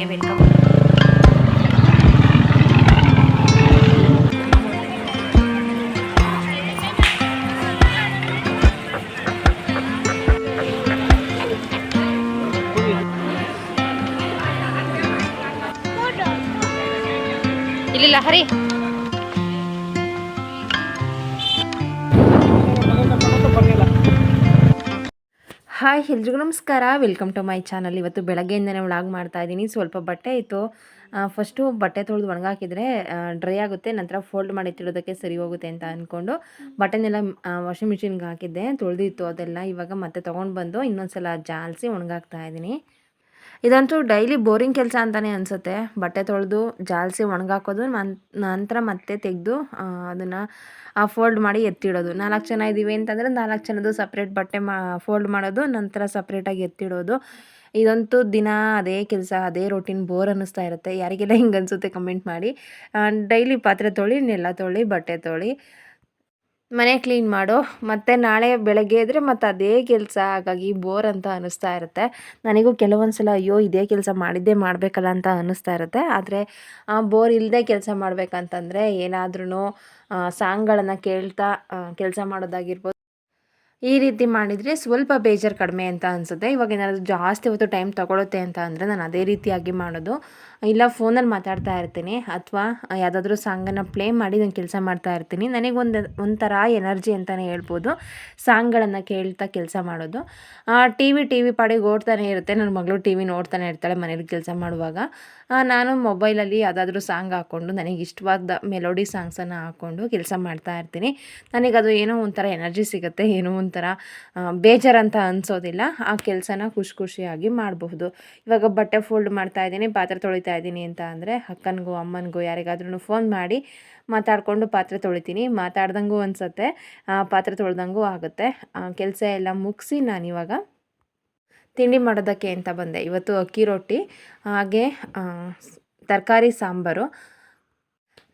ಹೊಸ ಬ್ಲಾಗ್ಗೆ ವೆಲ್ಕಮ್ ಇಲ್ಲಿಲ್ಲ ಹಾಯ್ ಎಲ್ರಿಗೂ ನಮಸ್ಕಾರ. ವೆಲ್ಕಮ್ ಟು ಮೈ ಚಾನಲ್ ಇವತ್ತು ಬೆಳಗ್ಗೆಯಿಂದನೇ ವ್ಲಾಗ್ ಮಾಡ್ತಾ ಇದ್ದೀನಿ. ಸ್ವಲ್ಪ ಬಟ್ಟೆ ಇತ್ತು. ಫಸ್ಟು ಬಟ್ಟೆ ತೊಳೆದು ಒಣಗಾಕಿದ್ರೆ ಡ್ರೈ ಆಗುತ್ತೆ, ನಂತರ ಫೋಲ್ಡ್ ಮಾಡಿ ತಿಳೋದಕ್ಕೆ ಸರಿ ಹೋಗುತ್ತೆ ಅಂತ ಅಂದ್ಕೊಂಡು ಬಟ್ಟೆನೆಲ್ಲ ವಾಷಿಂಗ್ ಮಿಷಿನ್ಗೆ ಹಾಕಿದ್ದೆ, ತೊಳೆದಿತ್ತು ಅದೆಲ್ಲ. ಇವಾಗ ಮತ್ತೆ ತೊಗೊಂಡು ಬಂದು ಇನ್ನೊಂದು ಸಲ ಜಾಲಿಸಿ ಒಣಗಾಕ್ತಾ ಇದ್ದೀನಿ. ಇದಂತೂ ಡೈಲಿ ಬೋರಿಂಗ್ ಕೆಲಸ ಅಂತಲೇ ಅನಿಸುತ್ತೆ. ಬಟ್ಟೆ ತೊಳೆದು, ಜಾಲಿಸಿ ಒಣಗಾಕೋದು ನಂತರ ಮತ್ತೆ ತೆಗೆದು ಅದನ್ನು ಫೋಲ್ಡ್ ಮಾಡಿ ಎತ್ತಿಡೋದು. ನಾಲ್ಕು ಜನ ಇದ್ದೀವಿ ಅಂತಂದರೆ ನಾಲ್ಕು ಜನದ್ದು ಸಪ್ರೇಟ್ ಬಟ್ಟೆ ಮಾ ಫೋಲ್ಡ್ ಮಾಡೋದು, ನಂತರ ಸಪ್ರೇಟಾಗಿ ಎತ್ತಿಡೋದು. ಇದಂತೂ ದಿನ ಅದೇ ಕೆಲಸ, ಅದೇ ರೊಟೀನ್ ಬೋರ್ ಅನ್ನಿಸ್ತಾ ಇರುತ್ತೆ. ಯಾರಿಗೆಲ್ಲ ಹಿಂಗೆ ಅನಿಸುತ್ತೆ ಕಮೆಂಟ್ ಮಾಡಿ. ಡೈಲಿ ಪಾತ್ರೆ ತೊಳಿ, ನೆಲ ತೊಳಿ, ಬಟ್ಟೆ ತೊಳಿ. ಮನೆ ಕ್ಲೀನ್ ಮಾಡು, ಮತ್ತು ನಾಳೆ ಬೆಳಗ್ಗೆ ಇದ್ದರೆ ಮತ್ತು ಅದೇ ಕೆಲಸ, ಹಾಗಾಗಿ ಬೋರ್ ಅಂತ ಅನ್ನಿಸ್ತಾ ಇರುತ್ತೆ. ನನಗೂ ಕೆಲವೊಂದು ಸಲ ಅಯ್ಯೋ ಇದೇ ಕೆಲಸ ಮಾಡಿದ್ದೇ ಮಾಡಬೇಕಲ್ಲ ಅಂತ ಅನ್ನಿಸ್ತಾ ಇರುತ್ತೆ. ಆದರೆ ಬೋರ್ ಇಲ್ಲದೆ ಕೆಲಸ ಮಾಡಬೇಕಂತಂದರೆ ಏನಾದ್ರೂ ಸಾಂಗ್ಗಳನ್ನು ಕೇಳ್ತಾ ಕೆಲಸ ಮಾಡೋದಾಗಿರ್ಬೋದು. ಈ ರೀತಿ ಮಾಡಿದರೆ ಸ್ವಲ್ಪ ಬೇಜಾರು ಕಡಿಮೆ ಅಂತ ಅನಿಸುತ್ತೆ. ಇವಾಗ ಏನಾದರೂ ಜಾಸ್ತಿ ಹೊತ್ತು ಟೈಮ್ ತೊಗೊಳುತ್ತೆ ಅಂತ ಅಂದರೆ ನಾನು ಅದೇ ರೀತಿಯಾಗಿ ಮಾಡೋದು. ಇಲ್ಲ, ಫೋನಲ್ಲಿ ಮಾತಾಡ್ತಾ ಇರ್ತೀನಿ. ಅಥವಾ, ಯಾವುದಾದ್ರೂ ಸಾಂಗನ್ನು ಪ್ಲೇ ಮಾಡಿ ನಾನು ಕೆಲಸ ಮಾಡ್ತಾ ಇರ್ತೀನಿ. ನನಗೆ ಒಂದು, ಒಂಥರ ಎನರ್ಜಿ ಅಂತಲೇ ಹೇಳ್ಬೋದು. ಸಾಂಗ್ಗಳನ್ನು ಕೇಳ್ತಾ ಕೆಲಸ ಮಾಡೋದು. ಟಿ ವಿ ಟಿ ವಿ ಪಾಡಿಗೆ ಓಡ್ತಾನೆ ಇರುತ್ತೆ. ನನ್ನ ಮಗಳು ಟಿ ವಿ ನೋಡ್ತಾನೆ ಇರ್ತಾಳೆ ಮನೇಲಿ ಕೆಲಸ ಮಾಡುವಾಗ. ನಾನು ಮೊಬೈಲಲ್ಲಿ ಯಾವುದಾದ್ರೂ ಸಾಂಗ್ ಹಾಕ್ಕೊಂಡು ನನಗೆ ಇಷ್ಟವಾದ ಮೆಲೋಡಿ ಸಾಂಗ್ಸನ್ನು ಹಾಕ್ಕೊಂಡು ಕೆಲಸ ಮಾಡ್ತಾ ಇರ್ತೀನಿ. ನನಗದು ಏನೋ ಒಂಥರ ಎನರ್ಜಿ ಸಿಗುತ್ತೆ, ಏನೋ ಒಂಥರ ಬೇಜಾರಂತ ಅನಿಸೋದಿಲ್ಲ. ಆ ಕೆಲಸನ ಖುಷಿ ಖುಷಿಯಾಗಿ ಮಾಡಬಹುದು. ಇವಾಗ ಬಟ್ಟೆ ಫೋಲ್ಡ್ ಮಾಡ್ತಾ ಇದ್ದೀನಿ, ಪಾತ್ರೆ ತೊಳಿತಾ ಇದ್ದೀನಿ ಅಂತ ಅಂದರೆ ಅಕ್ಕನಿಗೂ, ಅಮ್ಮನಿಗೂ ಯಾರಿಗಾದ್ರೂ ಫೋನ್ ಮಾಡಿ ಮಾತಾಡಿಕೊಂಡು ಪಾತ್ರೆ ತೊಳಿತೀನಿ. ಮಾತಾಡ್ದಂಗೂ ಅನಿಸುತ್ತೆ. ಪಾತ್ರೆ ತೊಳೆದಂಗೂ ಆಗುತ್ತೆ. ಕೆಲಸ ಎಲ್ಲ ಮುಗಿಸಿ ನಾನಿವಾಗ ತಿಂಡಿ ಮಾಡೋದಕ್ಕೆ ಅಂತ ಬಂದೆ. ಇವತ್ತು ಅಕ್ಕಿ ರೊಟ್ಟಿ, ಹಾಗೆ ತರಕಾರಿ ಸಾಂಬಾರು.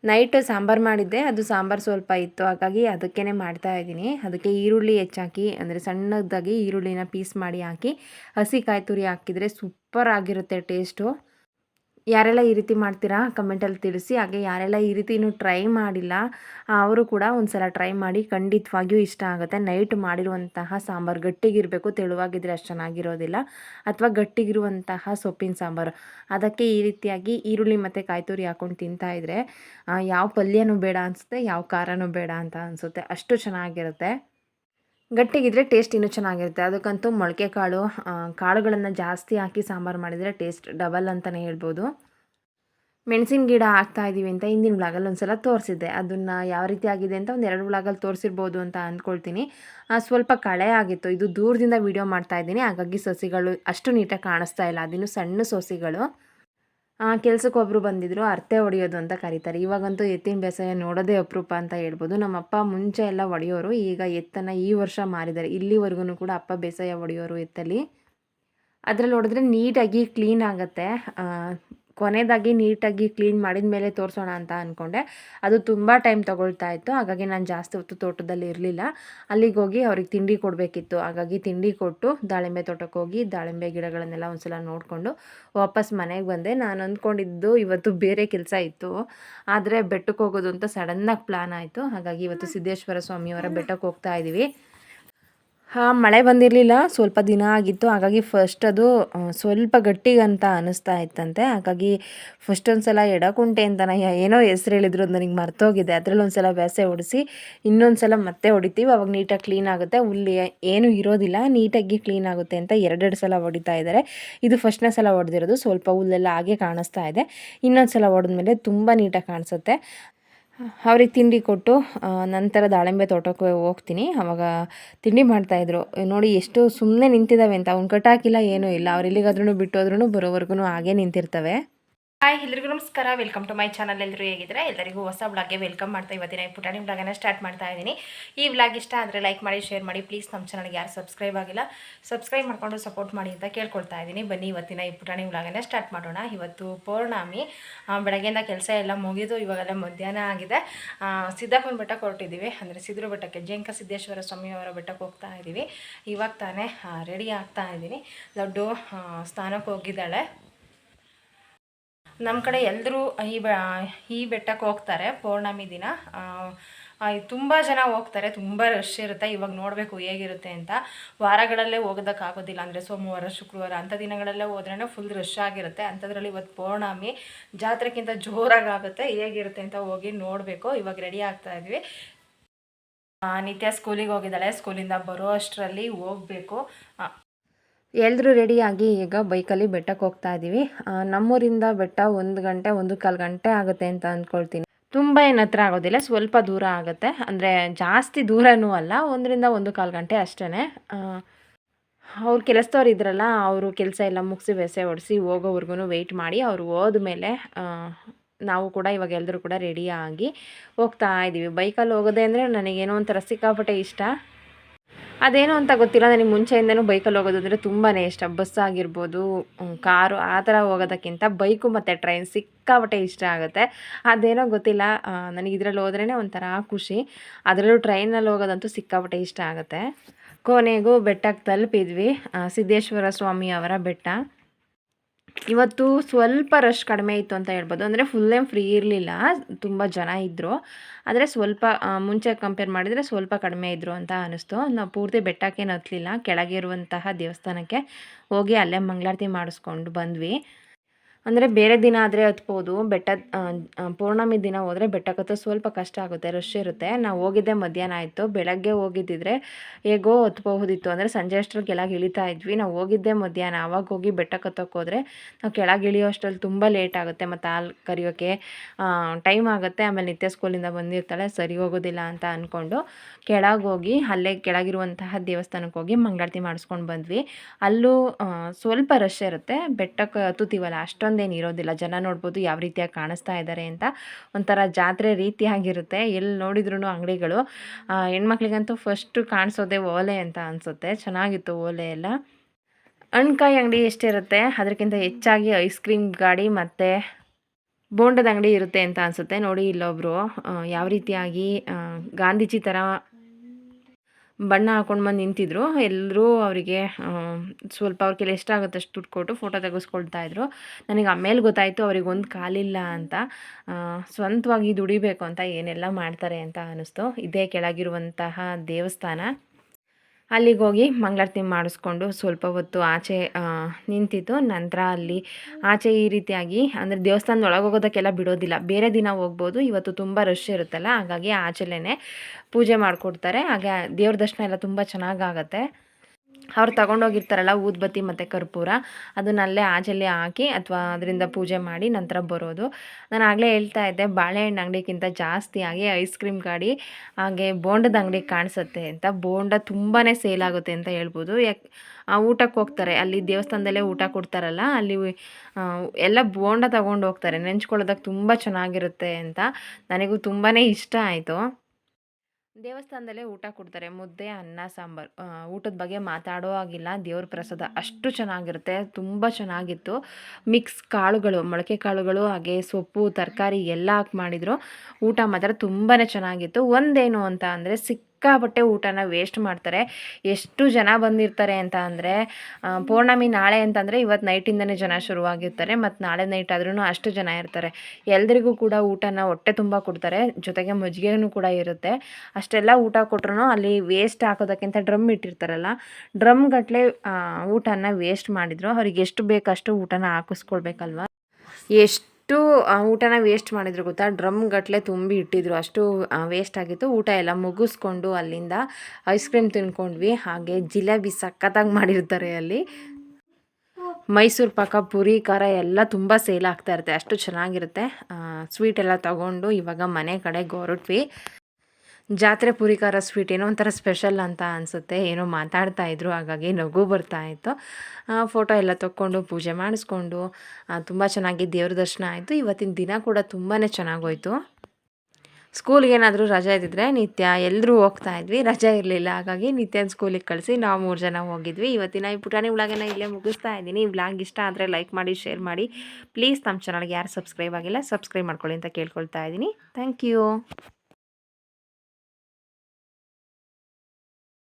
ನೈಟ್ ಸಾಂಬಾರು ಮಾಡಿದ್ದೆ. ಅದು ಸಾಂಬಾರು ಸ್ವಲ್ಪ ಇತ್ತು. ಹಾಗಾಗಿ ಅದಕ್ಕೇ ಮಾಡ್ತಾ ಇದ್ದೀನಿ. ಅದಕ್ಕೆ ಈರುಳ್ಳಿ ಹೆಚ್ಚಾಕಿ, ಅಂದರೆ ಸಣ್ಣದಾಗಿ ಈರುಳ್ಳಿನ ಪೀಸ್ ಮಾಡಿ ಹಾಕಿ, ಹಸಿ ಕಾಯಿ ತುರಿ ಹಾಕಿದರೆ ಸೂಪರ್ ಆಗಿರುತ್ತೆ ಟೇಸ್ಟು. ಯಾರೆಲ್ಲ ಈ ರೀತಿ ಮಾಡ್ತೀರಾ ಕಮೆಂಟಲ್ಲಿ ತಿಳಿಸಿ. ಹಾಗೆ ಯಾರೆಲ್ಲ ಈ ರೀತಿ ಇನ್ನೂ ಟ್ರೈ ಮಾಡಿಲ್ಲ ಅವರು ಕೂಡ ಒಂದು ಸಲ ಟ್ರೈ ಮಾಡಿ ಖಂಡಿತವಾಗಿಯೂ ಇಷ್ಟ ಆಗುತ್ತೆ. ನೈಟ್ ಮಾಡಿರುವಂತಹ ಸಾಂಬಾರು ಗಟ್ಟಿಗಿರಬೇಕು ತೆಳುವಾಗಿದ್ದರೆ ಅಷ್ಟು ಚೆನ್ನಾಗಿರೋದಿಲ್ಲ. ಅಥವಾ ಗಟ್ಟಿಗಿರುವಂತಹ ಸೊಪ್ಪಿನ ಸಾಂಬಾರು. ಅದಕ್ಕೆ ಈ ರೀತಿಯಾಗಿ ಈರುಳ್ಳಿ ಮತ್ತು ಕಾಯಿ ತುರಿ ತಿಂತಾ ತಿಂತಾಯಿದ್ರೆ ಯಾವ ಪಲ್ಯನೂ ಬೇಡ ಅನಿಸುತ್ತೆ, ಯಾವ ಖಾರನೂ ಬೇಡ ಅಂತ ಅನಿಸುತ್ತೆ. ಅಷ್ಟು ಚೆನ್ನಾಗಿರುತ್ತೆ. ಗಟ್ಟಿಗಿದ್ರೆ ಟೇಸ್ಟ್ ಇನ್ನೂ ಚೆನ್ನಾಗಿರುತ್ತೆ. ಅದಕ್ಕಂತೂ ಮೊಳಕೆ ಕಾಳು ಕಾಳುಗಳನ್ನು ಜಾಸ್ತಿ ಹಾಕಿ ಸಾಂಬಾರು ಮಾಡಿದರೆ ಟೇಸ್ಟ್ ಡಬಲ್ ಅಂತಲೇ ಹೇಳ್ಬೋದು. ಮೆಣಸಿನ ಗಿಡ ಹಾಕ್ತಾ ಇದ್ದೀವಿ ಅಂತ ಹಿಂದಿನ ಬ್ಲಾಗಲ್ಲಿ ಒಂದು ಸಲ ತೋರಿಸಿದ್ದೆ. ಅದನ್ನು ಯಾವ ರೀತಿ ಆಗಿದೆ ಅಂತ ಒಂದು ಎರಡು ಬ್ಲಾಗಲ್ಲಿ ತೋರಿಸಿರ್ಬೋದು ಅಂತ ಅಂದ್ಕೊಳ್ತೀನಿ. ಸ್ವಲ್ಪ ಕಳೆ ಆಗಿತ್ತು. ಇದು ದೂರದಿಂದ ವೀಡಿಯೋ ಮಾಡ್ತಾ ಇದ್ದೀನಿ. ಹಾಗಾಗಿ ಸಸಿಗಳು ಅಷ್ಟು ನೀಟಾಗಿ ಕಾಣಿಸ್ತಾ ಇಲ್ಲ. ಅದಿನ್ನೂ ಸಣ್ಣ ಸಸಿಗಳು. ಕೆಲ್ಸಕ್ಕೆ ಒಬ್ಬರು ಬಂದಿದ್ದರು ಅರ್ತೆ ಹೊಡೆಯೋದು ಅಂತ ಕರೀತಾರೆ. ಇವಾಗಂತೂ ಎತ್ತಿನ ಬೇಸಾಯ ನೋಡೋದೇ ಅಪರೂಪ ಅಂತ ಹೇಳ್ಬೋದು. ನಮ್ಮಪ್ಪ ಮುಂಚೆ ಎಲ್ಲ ಒಡೆಯೋರು ಈಗ ಎತ್ತನ್ನು ಈ ವರ್ಷ ಮಾರಿದ್ದಾರೆ. ಇಲ್ಲಿವರೆಗೂ ಕೂಡ ಅಪ್ಪ ಬೇಸಾಯ ಹೊಡೆಯೋರು ಎತ್ತಲ್ಲಿ. ಅದರಲ್ಲಿ ಹೊಡೆದ್ರೆ ನೀಟಾಗಿ ಕ್ಲೀನ್ ಆಗುತ್ತೆ. ಕೊನೆಯದಾಗಿ ನೀಟಾಗಿ ಕ್ಲೀನ್ ಮಾಡಿದ ಮೇಲೆ ತೋರಿಸೋಣ ಅಂತ ಅಂದ್ಕೊಂಡೆ ಅದು ತುಂಬ ಟೈಮ್ ತೊಗೊಳ್ತಾ ಇತ್ತು. ಹಾಗಾಗಿ ನಾನು ಜಾಸ್ತಿ ಹೊತ್ತು ತೋಟದಲ್ಲಿ ಇರಲಿಲ್ಲ. ಅಲ್ಲಿಗೆ ಹೋಗಿ ಅವ್ರಿಗೆ ತಿಂಡಿ ಕೊಡಬೇಕಿತ್ತು. ಹಾಗಾಗಿ ತಿಂಡಿ ಕೊಟ್ಟು ದಾಳಿಂಬೆ ತೋಟಕ್ಕೆ ಹೋಗಿ ದಾಳಿಂಬೆ ಗಿಡಗಳನ್ನೆಲ್ಲ ಒಂದ್ಸಲ ನೋಡಿಕೊಂಡು ವಾಪಸ್ ಮನೆಗೆ ಬಂದೆ. ನಾನು ಅಂದ್ಕೊಂಡಿದ್ದು ಇವತ್ತು ಬೇರೆ ಕೆಲಸ ಇತ್ತು. ಆದರೆ ಬೆಟ್ಟಕ್ಕೆ ಹೋಗೋದು ಅಂತ ಸಡನ್ನಾಗಿ ಪ್ಲ್ಯಾನ್ ಆಯಿತು. ಹಾಗಾಗಿ ಇವತ್ತು ಸಿದ್ದೇಶ್ವರ ಸ್ವಾಮಿಯವರ ಬೆಟ್ಟಕ್ಕೆ ಹೋಗ್ತಾ ಇದ್ದೀವಿ ಹಾಂ, ಮಳೆ ಬಂದಿರಲಿಲ್ಲ. ಸ್ವಲ್ಪ ದಿನ ಆಗಿತ್ತು. ಹಾಗಾಗಿ ಫಸ್ಟ್ ಅದು ಸ್ವಲ್ಪ ಗಟ್ಟಿಗಂತ ಅನ್ನಿಸ್ತಾ ಇತ್ತಂತೆ. ಹಾಗಾಗಿ ಫಸ್ಟ್ ಒಂದು ಸಲ ಎಡಕುಂಟೆ ಅಂತ ಏನೋ ಹೆಸ್ರು ಹೇಳಿದ್ರು ಅದು ನನಗೆ ಮರ್ತೋಗಿದೆ. ಅದರಲ್ಲಿ ಒಂದು ಸಲ ಬೇಸೆ ಹೊಡಿಸಿ ಇನ್ನೊಂದು ಸಲ ಮತ್ತೆ ಹೊಡಿತೀವಿ. ಅವಾಗ ನೀಟಾಗಿ ಕ್ಲೀನ್ ಆಗುತ್ತೆ. ಹುಲ್ಲಿ ಏನೂ ಇರೋದಿಲ್ಲ. ನೀಟಾಗಿ ಕ್ಲೀನ್ ಆಗುತ್ತೆ ಅಂತ ಎರಡೆರಡು ಸಲ ಹೊಡಿತಾ ಇದ್ದಾರೆ ಇದು ಫಸ್ಟ್ನೇ ಸಲ ಹೊಡೆದಿರೋದು. ಸ್ವಲ್ಪ ಹುಲ್ಲೆಲ್ಲ ಹಾಗೆ ಕಾಣಿಸ್ತಾ ಇದೆ. ಇನ್ನೊಂದು ಸಲ ಹೊಡೆದ್ಮೇಲೆ ತುಂಬ ನೀಟಾಗಿ ಕಾಣಿಸುತ್ತೆ. ಅವ್ರಿಗೆ ತಿಂಡಿ ಕೊಟ್ಟು ನಂತರ ದಾಳಿಂಬೆ ತೋಟಕ್ಕೆ ಹೋಗ್ತೀನಿ. ಅವಾಗ ತಿಂಡಿ ಮಾಡ್ತಾಯಿದ್ರು ನೋಡಿ, ಎಷ್ಟು ಸುಮ್ಮನೆ ನಿಂತಿದ್ದಾವೆ ಅಂತ. ಅವ್ನು ಕಟ್ಟಾಕಿಲ್ಲ ಏನೂ ಇಲ್ಲ. ಅವ್ರು ಎಲ್ಲಿಗಾದ್ರೂ ಬಿಟ್ಟೋದ್ರೂ ಬರೋವರ್ಗು ಹಾಗೇ ನಿಂತಿರ್ತವೆ. ಹಾಯ್ ಎಲ್ಲರಿಗೂ ನಮಸ್ಕಾರ. ವೆಲ್ಕಮ್ ಟು ಮೈ ಚಾನಲ್ ಎಲ್ಲರೂ ಹೇಗಿದ್ರೆ ಎಲ್ಲರಿಗೂ ಹೊಸ ಬ್ಲಾಗ್ಗೆ ವೆಲ್ಕಮ್ ಮಾಡ್ತಾ ಇವತ್ತಿನ ಈ ಪುಟಾಣಿ ಬ್ಲಾಗನ್ನು ಸ್ಟಾರ್ಟ್ ಮಾಡ್ತಾ ಇದ್ದೀನಿ. ಈ ಬ್ಲಾಗ್ ಇಷ್ಟ ಆದರೆ ಲೈಕ್ ಮಾಡಿ ಶೇರ್ ಮಾಡಿ. ಪ್ಲೀಸ್ ನಮ್ಮ ಚಾನಲ್ಗೆ ಯಾರು ಸಬ್ಸ್ಕ್ರೈಬ್ ಆಗಿಲ್ಲ ಸಬ್ಸ್ಕ್ರೈಬ್ ಮಾಡ್ಕೊಂಡು ಸಪೋರ್ಟ್ ಮಾಡಿ ಅಂತ ಕೇಳ್ಕೊಳ್ತಾ ಇದ್ದೀನಿ. ಬನ್ನಿ ಇವತ್ತಿನ ಈ ಪುಟಾಣಿ ಬ್ಲಾಗನ್ನು ಸ್ಟಾರ್ಟ್ ಮಾಡೋಣ. ಇವತ್ತು ಪೌರ್ಣಮಿ. ಬೆಳಗ್ಗೆಯಿಂದ ಕೆಲಸ ಎಲ್ಲ ಮುಗಿದು ಇವಾಗೆಲ್ಲ ಮಧ್ಯಾಹ್ನ ಆಗಿದೆ. ಸಿದ್ದಪ್ಪನ ಬೆಟ್ಟಕ್ಕೆ ಹೊರಟಿದ್ದೀವಿ. ಅಂದರೆ ಸಿದ್ದರ ಬೆಟ್ಟಕ್ಕೆ ಜಂಕ ಸಿದ್ದೇಶ್ವರ ಸ್ವಾಮಿಯವರ ಬೆಟ್ಟಕ್ಕೆ ಹೋಗ್ತಾ ಇದ್ದೀವಿ. ಇವಾಗ ತಾನೇ ರೆಡಿ ಆಗ್ತಾ ಇದ್ದೀನಿ. ದೊಡ್ಡ ಸ್ಥಾನಕ್ಕೆ ಹೋಗಿದ್ದಾಳೆ. ನಮ್ಮ ಕಡೆ ಎಲ್ಲರೂ ಈ ಈ ಬೆಟ್ಟಕ್ಕೆ ಹೋಗ್ತಾರೆ, ಪೌರ್ಣಮಿ ದಿನ. ತುಂಬ ಜನ ಹೋಗ್ತಾರೆ, ತುಂಬ ರಶ್ ಇರುತ್ತೆ, ಇವಾಗ ನೋಡಬೇಕು ಹೇಗಿರುತ್ತೆ ಅಂತ. ವಾರಗಳಲ್ಲೇ ಹೋಗೋದಕ್ಕಾಗೋದಿಲ್ಲ ಅಂದರೆ ಸೋಮವಾರ, ಶುಕ್ರವಾರ ಅಂಥ ದಿನಗಳಲ್ಲೇ ಹೋದ್ರೇ ಫುಲ್ ರಶ್ ಆಗಿರುತ್ತೆ. ಅಂಥದ್ರಲ್ಲಿ ಇವತ್ತು ಪೌರ್ಣಮಿ ಜಾತ್ರೆಗಿಂತ ಜೋರಾಗಿ ಆಗುತ್ತೆ ಹೇಗಿರುತ್ತೆ ಅಂತ ಹೋಗಿ ನೋಡಬೇಕು. ಇವಾಗ ರೆಡಿ ಆಗ್ತಾ ಇದ್ವಿ. ನಿತ್ಯ ಸ್ಕೂಲಿಗೆ ಹೋಗಿದ್ದಾಳೆ ಸ್ಕೂಲಿಂದ ಬರೋ ಅಷ್ಟರಲ್ಲಿ ಹೋಗಬೇಕು. ಎಲ್ಲರೂ ರೆಡಿಯಾಗಿ ಈಗ ಬೈಕಲ್ಲಿ ಬೆಟ್ಟಕ್ಕೆ ಹೋಗ್ತಾ ಇದ್ದೀವಿ ನಮ್ಮೂರಿಂದ ಬೆಟ್ಟ ಒಂದು ಗಂಟೆ, ಒಂದು ಕಾಲು ಗಂಟೆ ಆಗುತ್ತೆ ಅಂತ ಅಂದ್ಕೊಳ್ತೀನಿ ತುಂಬ ಏನು ಹತ್ರ ಆಗೋದಿಲ್ಲ, ಸ್ವಲ್ಪ ದೂರ ಆಗುತ್ತೆ. ಅಂದರೆ ಜಾಸ್ತಿ ದೂರನೂ ಅಲ್ಲ, ಒಂದರಿಂದ ಒಂದು ಕಾಲು ಗಂಟೆ ಅಷ್ಟೇ ಅವ್ರು ಕೆಲಸದವ್ರು ಇದ್ರಲ್ಲ, ಅವರು ಕೆಲಸ ಎಲ್ಲ ಮುಗಿಸಿ ಬೆಸೆ ಹೊಡಿಸಿ ಹೋಗೋವರೆಗೂ ವೆಯ್ಟ್ ಮಾಡಿ ಅವ್ರು ಹೋದ ಮೇಲೆ ನಾವು ಕೂಡ ಇವಾಗ ಎಲ್ಲರೂ ಕೂಡ ರೆಡಿಯಾಗಿ ಹೋಗ್ತಾ ಇದ್ದೀವಿ ಬೈಕಲ್ಲಿ ಹೋಗೋದೇ ಅಂದರೆ ನನಗೇನೋ ಒಂಥರ ಸಿಕ್ಕಾಪಟ್ಟೆ ಇಷ್ಟ. ಅದೇನು ಅಂತ ಗೊತ್ತಿಲ್ಲ. ನನಗೆ ಮುಂಚೆಯಿಂದನೂ ಬೈಕಲ್ಲಿ ಹೋಗೋದು ಅಂದರೆ ತುಂಬಾ ಇಷ್ಟ. ಬಸ್ ಆಗಿರ್ಬೋದು ಕಾರು, ಆ ಥರ ಹೋಗೋದಕ್ಕಿಂತ ಬೈಕು ಮತ್ತು ಟ್ರೈನ್ ಸಿಕ್ಕಾಪಟ್ಟೆ ಇಷ್ಟ ಆಗುತ್ತೆ. ಅದೇನೋ ಗೊತ್ತಿಲ್ಲ. ನನಗೆ ಇದರಲ್ಲಿ ಹೋದ್ರೇ ಒಂಥರ ಖುಷಿ. ಅದರಲ್ಲೂ ಟ್ರೈನಲ್ಲಿ ಹೋಗೋದಂತೂ ಸಿಕ್ಕಾಪಟ್ಟೆ ಇಷ್ಟ ಆಗುತ್ತೆ. ಕೊನೆಗೂ ಬೆಟ್ಟಕ್ಕೆ ತಲುಪಿದ್ವಿ. ಸಿದ್ದೇಶ್ವರ ಸ್ವಾಮಿ ಅವರ ಬೆಟ್ಟ. ಇವತ್ತು ಸ್ವಲ್ಪ ರಶ್ ಕಡಿಮೆ ಇತ್ತು ಅಂತ ಹೇಳ್ಬೋದು. ಅಂದರೆ ಫುಲ್ ಏಮ್ ಫ್ರೀ ಇರಲಿಲ್ಲ. ತುಂಬ ಜನ ಇದ್ದರು ಆದರೆ ಸ್ವಲ್ಪ ಮುಂಚೆ ಕಂಪೇರ್ ಮಾಡಿದರೆ ಸ್ವಲ್ಪ ಕಡಿಮೆ ಇದ್ದರು ಅಂತ ಅನ್ನಿಸ್ತು ನಾವು ಪೂರ್ತಿ ಬೆಟ್ಟಕ್ಕೇನು ಹತ್ತಲಿಲ್ಲ ಕೆಳಗೆ ಇರುವಂತಹ ದೇವಸ್ಥಾನಕ್ಕೆ ಹೋಗಿ ಅಲ್ಲೇ ಮಂಗಳಾರತಿ ಮಾಡಿಸ್ಕೊಂಡು ಬಂದ್ವಿ. ಅಂದರೆ ಬೇರೆ ದಿನ ಆದರೆ ಹತ್ಬೋದು, ಬೆಟ್ಟ ಪೌರ್ಣಮಿ ದಿನ ಹೋದರೆ ಬೆಟ್ಟಕ್ಕೆ ಸ್ವಲ್ಪ ಕಷ್ಟ ಆಗುತ್ತೆ ರಶ್ ಇರುತ್ತೆ. ನಾವು ಹೋಗಿದ್ದೆ ಮಧ್ಯಾಹ್ನ ಆಯಿತು, ಬೆಳಗ್ಗೆ ಹೋಗಿದ್ದಿದ್ರೆ ಹೇಗೋ ಹತ್ಬಹುದಿತ್ತು ಅಂದರೆ ಸಂಜೆ ಅಷ್ಟರಲ್ಲಿ ಕೆಳಗೆ ಇಳಿತಾ ಇದ್ವಿ. ನಾವು ಹೋಗಿದ್ದೆ ಮಧ್ಯಾಹ್ನ, ಆವಾಗ ಹೋಗಿ ಬೆಟ್ಟಕ್ಕೆ ಹೋದರೆ ನಾವು ಕೆಳಗೆ ಇಳಿಯೋ ಅಷ್ಟರಲ್ಲಿ ತುಂಬ ಲೇಟ್ ಆಗುತ್ತೆ. ಮತ್ತು ಹಾಲು ಕರಿಯೋಕ್ಕೆ ಟೈಮ್ ಆಗುತ್ತೆ. ಆಮೇಲೆ ನಿತ್ಯ ಸ್ಕೂಲಿಂದ ಬಂದಿರ್ತಾಳೆ, ಸರಿ ಹೋಗೋದಿಲ್ಲ ಅಂತ ಅಂದ್ಕೊಂಡು ಕೆಳಗೆ ಹೋಗಿ, ಅಲ್ಲೇ ಕೆಳಗಿರುವಂತಹ ದೇವಸ್ಥಾನಕ್ಕೆ ಹೋಗಿ ಮಂಗಳಾರತಿ ಮಾಡಿಸ್ಕೊಂಡು ಬಂದ್ವಿ. ಅಲ್ಲೂ ಸ್ವಲ್ಪ ರಶ್ ಇರುತ್ತೆ. ಬೆಟ್ಟಕ್ಕೆ ಹತ್ತುತ್ತೀವಲ್ಲ ಅಷ್ಟೊಂದೇನು ಇರೋದಿಲ್ಲ ಜನ ನೋಡ್ಬೋದು ಯಾವ ರೀತಿಯಾಗಿ ಕಾಣಿಸ್ತಾ ಇದ್ದಾರೆ ಅಂತ ಒಂಥರ ಜಾತ್ರೆ ರೀತಿಯಾಗಿರುತ್ತೆ. ಎಲ್ಲಿ ನೋಡಿದ್ರು ಅಂಗಡಿಗಳು ಹೆಣ್ಮಕ್ಳಿಗಂತೂ ಫಸ್ಟು ಕಾಣಿಸೋದೆ ಓಲೆ ಅಂತ ಅನಿಸುತ್ತೆ. ಚೆನ್ನಾಗಿತ್ತು ಓಲೆ ಎಲ್ಲ. ಹಣ್ಕಾಯಿ ಅಂಗಡಿ ಎಷ್ಟಿರುತ್ತೆ? ಅದಕ್ಕಿಂತ ಹೆಚ್ಚಾಗಿ ಐಸ್ ಕ್ರೀಮ್ ಗಾಡಿ ಮತ್ತು ಬೋಂಡದ ಅಂಗಡಿ ಇರುತ್ತೆ ಅಂತ ಅನಿಸುತ್ತೆ. ನೋಡಿ ಇಲ್ಲೊಬ್ಬರು ಯಾವ ರೀತಿಯಾಗಿ ಗಾಂಧೀಜಿ ಥರ ಬಣ್ಣ ಹಾಕೊಂಡು ಬಂದು ನಿಂತಿದ್ರು. ಎಲ್ಲರೂ ಅವರಿಗೆ ಸ್ವಲ್ಪ ಅವ್ರ ಕೈಲಿ ಎಷ್ಟಾಗುತ್ತೆ ಅಷ್ಟು ದುಡ್ಡು ಕೊಟ್ಟು ಫೋಟೋ ತೆಗೆಸ್ಕೊಳ್ತಾ ಇದ್ರು. ನನಗೆ ಆಮೇಲೆ ಗೊತ್ತಾಯಿತು, ಅವ್ರಿಗೆ ಒಂದು ಕಾಲಿಲ್ಲ ಅಂತ. ಸ್ವಂತವಾಗಿ ದುಡಿಬೇಕು ಅಂತ ಏನೆಲ್ಲ ಮಾಡ್ತಾರೆ ಅಂತ ಅನ್ನಿಸ್ತು ಇದೇ ಕೆಳಗಿರುವಂತಹ ದೇವಸ್ಥಾನ. ಅಲ್ಲಿಗೆ ಹೋಗಿ ಮಂಗಳಾರತಿ ಮಾಡಿಸ್ಕೊಂಡು ಸ್ವಲ್ಪ ಹೊತ್ತು ಆಚೆ ನಿಂತಿತ್ತು. ನಂತರ ಅಲ್ಲಿ ಆಚೆ ಈ ರೀತಿಯಾಗಿ, ಅಂದರೆ ದೇವಸ್ಥಾನದ ಒಳಗೆ ಹೋಗೋದಕ್ಕೆಲ್ಲ ಬಿಡೋದಿಲ್ಲ. ಬೇರೆ ದಿನ ಹೋಗ್ಬೋದು. ಇವತ್ತು ತುಂಬ ರಶ್ ಇರುತ್ತಲ್ಲ, ಹಾಗಾಗಿ ಆಚೆಲೇ ಪೂಜೆ ಮಾಡಿಕೊಡ್ತಾರೆ. ಹಾಗೆ ದೇವ್ರ ದರ್ಶನ ಎಲ್ಲ ತುಂಬ ಚೆನ್ನಾಗಾಗತ್ತೆ. ಅವ್ರು ತಗೊಂಡೋಗಿರ್ತಾರಲ್ಲ ಊದ್ಬತ್ತಿ ಮತ್ತು ಕರ್ಪೂರ, ಅದನ್ನ ಅಲ್ಲೇ ಆಚೆಲ್ಲಿ ಹಾಕಿ ಅಥವಾ ಅದರಿಂದ ಪೂಜೆ ಮಾಡಿ ನಂತರ ಬರೋದು. ನಾನು ಆಗಲೇ ಹೇಳ್ತಾ ಇದ್ದೆ, ಬಾಳೆಹಣ್ಣು ಅಂಗಡಿಗಿಂತ ಜಾಸ್ತಿಯಾಗಿ ಐಸ್ ಕ್ರೀಮ್ ಗಾಡಿ, ಹಾಗೆ ಬೋಂಡದ ಅಂಗಡಿ ಕಾಣಿಸುತ್ತೆ ಅಂತ. ಬೋಂಡ ತುಂಬಾ ಸೇಲ್ ಆಗುತ್ತೆ ಅಂತ ಹೇಳ್ಬೋದು. ಯಾಕೆ ಊಟಕ್ಕೆ ಹೋಗ್ತಾರೆ. ಅಲ್ಲಿ ದೇವಸ್ಥಾನದಲ್ಲೇ ಊಟ ಕೊಡ್ತಾರಲ್ಲ, ಅಲ್ಲಿ ಎಲ್ಲ ಬೋಂಡ ತಗೊಂಡು ಹೋಗ್ತಾರೆ ನೆಂಚ್ಕೊಳ್ಳೋದಕ್ಕೆ ತುಂಬ ಚೆನ್ನಾಗಿರುತ್ತೆ ಅಂತ. ನನಗೂ ತುಂಬಾ ಇಷ್ಟ ಆಯಿತು. ದೇವಸ್ಥಾನದಲ್ಲೇ ಊಟ ಕೊಡ್ತಾರೆ. ಮುದ್ದೆ ಅನ್ನ ಸಾಂಬಾರು. ಊಟದ ಬಗ್ಗೆ ಮಾತಾಡೋ ಆಗಿಲ್ಲ ದೇವ್ರ ಪ್ರಸಾದ ಅಷ್ಟು ಚೆನ್ನಾಗಿರುತ್ತೆ. ತುಂಬ ಚೆನ್ನಾಗಿತ್ತು. ಮಿಕ್ಸ್ ಕಾಳುಗಳು ಮೊಳಕೆ ಕಾಳುಗಳು ಹಾಗೆ ಸೊಪ್ಪು ತರಕಾರಿ ಎಲ್ಲ ಹಾಕಿ ಮಾಡಿದರು. ಊಟ ಮಾತ್ರ ತುಂಬಾ ಚೆನ್ನಾಗಿತ್ತು. ಒಂದೇನು ಅಂತ ಅಂದರೆ ಸಿಕ್ಕಾಪಟ್ಟೆ ಊಟನ ವೇಸ್ಟ್ ಮಾಡ್ತಾರೆ. ಎಷ್ಟು ಜನ ಬಂದಿರ್ತಾರೆ ಅಂತ ಅಂದರೆ ಪೌರ್ಣಮಿ ನಾಳೆ ಅಂತಂದರೆ ಇವತ್ತು ನೈಟಿಂದನೇ ಜನ ಶುರುವಾಗಿರ್ತಾರೆ ಮತ್ತು ನಾಳೆ ನೈಟ್ ಆದ್ರೂ ಅಷ್ಟು ಜನ ಇರ್ತಾರೆ. ಎಲ್ಲರಿಗೂ ಕೂಡ ಊಟನ ಹೊಟ್ಟೆ ತುಂಬ ಕೊಡ್ತಾರೆ, ಜೊತೆಗೆ ಮಜ್ಜಿಗೆನೂ ಕೂಡ ಇರುತ್ತೆ. ಅಷ್ಟೆಲ್ಲ ಊಟ ಕೊಟ್ರು ಅಲ್ಲಿ ವೇಸ್ಟ್ ಹಾಕೋದಕ್ಕಿಂತ ಡ್ರಮ್ ಇಟ್ಟಿರ್ತಾರಲ್ಲ ಡ್ರಮ್ ಗಟ್ಟಲೆ ಊಟನ ವೇಸ್ಟ್ ಮಾಡಿದ್ರು. ಅವ್ರಿಗೆ ಎಷ್ಟು ಬೇಕಷ್ಟು ಊಟನ ಹಾಕಿಸ್ಕೊಳ್ಬೇಕಲ್ವ? ಎಷ್ಟು ಆ, ಊಟನ ವೇಸ್ಟ್ ಮಾಡಿದ್ರು ಗೊತ್ತಾ? ಡ್ರಮ್ ಗಟ್ಟಲೆ ತುಂಬಿ ಇಟ್ಟಿದ್ರು. ಅಷ್ಟು ವೇಸ್ಟ್ ಆಗಿತ್ತು. ಊಟ ಎಲ್ಲ ಮುಗಿಸ್ಕೊಂಡು ಅಲ್ಲಿಂದ ಐಸ್ ಕ್ರೀಮ್ ತಿನ್ಕೊಂಡ್ವಿ. ಹಾಗೆ ಜಿಲೇಬಿ ಸಖತ್ತಾಗಿ ಮಾಡಿರ್ತಾರೆ ಅಲ್ಲಿ. ಮೈಸೂರು ಪಾಕ ಪುರಿ ಖಾರ ಎಲ್ಲ ತುಂಬ ಸೇಲ್ ಆಗ್ತಾ ಇರುತ್ತೆ. ಅಷ್ಟು ಚೆನ್ನಾಗಿರುತ್ತೆ. ಸ್ವೀಟ್ ಎಲ್ಲ ತಗೊಂಡು ಇವಾಗ ಮನೆ ಕಡೆಗೆ ಹೊರಟ್ವಿ. ಜಾತ್ರೆ ಪುರಿಕಾರ ಸ್ವೀಟ್ ಏನೋ ಒಂಥರ ಸ್ಪೆಷಲ್ ಅಂತ ಅನಿಸುತ್ತೆ. ಏನೋ ಮಾತಾಡ್ತಾ ಇದ್ರು, ಹಾಗಾಗಿ ನಗು ಬರ್ತಾ ಇತ್ತು. ಫೋಟೋ ಎಲ್ಲ ತಕ್ಕೊಂಡು ಪೂಜೆ ಮಾಡಿಸ್ಕೊಂಡು ತುಂಬ ಚೆನ್ನಾಗಿ ದೇವ್ರ ದರ್ಶನ ಆಯಿತು. ಇವತ್ತಿನ ದಿನ ಕೂಡ ತುಂಬಾ ಚೆನ್ನಾಗೋಯ್ತು. ಸ್ಕೂಲ್ಗೆ ಏನಾದರೂ ರಜೆ ಇದ್ದಿದ್ರೆ ನಿತ್ಯ ಎಲ್ಲರೂ ಹೋಗ್ತಾ ಇದ್ವಿ. ರಜೆ ಇರಲಿಲ್ಲ, ಹಾಗಾಗಿ ನಿತ್ಯನ ಸ್ಕೂಲಿಗೆ ಕಳಿಸಿ ನಾವು ಮೂರು ಜನ ಹೋಗಿದ್ವಿ. ಇವತ್ತಿನ ಈ ಪುಟಾಣಿ ವ್ಲಾಗನ್ನು ಇಲ್ಲೇ ಮುಗಿಸ್ತಾ ಇದ್ದೀನಿ. ಈ ವ್ಲಾಗ್ ಇಷ್ಟ ಆದರೆ ಲೈಕ್ ಮಾಡಿ ಶೇರ್ ಮಾಡಿ. ಪ್ಲೀಸ್ ನಮ್ಮ ಚಾನಲ್ಗೆ ಯಾರು ಸಬ್ಸ್ಕ್ರೈಬ್ ಆಗಿಲ್ಲ ಸಬ್ಸ್ಕ್ರೈಬ್ ಮಾಡ್ಕೊಳ್ಳಿ ಅಂತ ಕೇಳ್ಕೊಳ್ತಾ ಇದ್ದೀನಿ. Thank you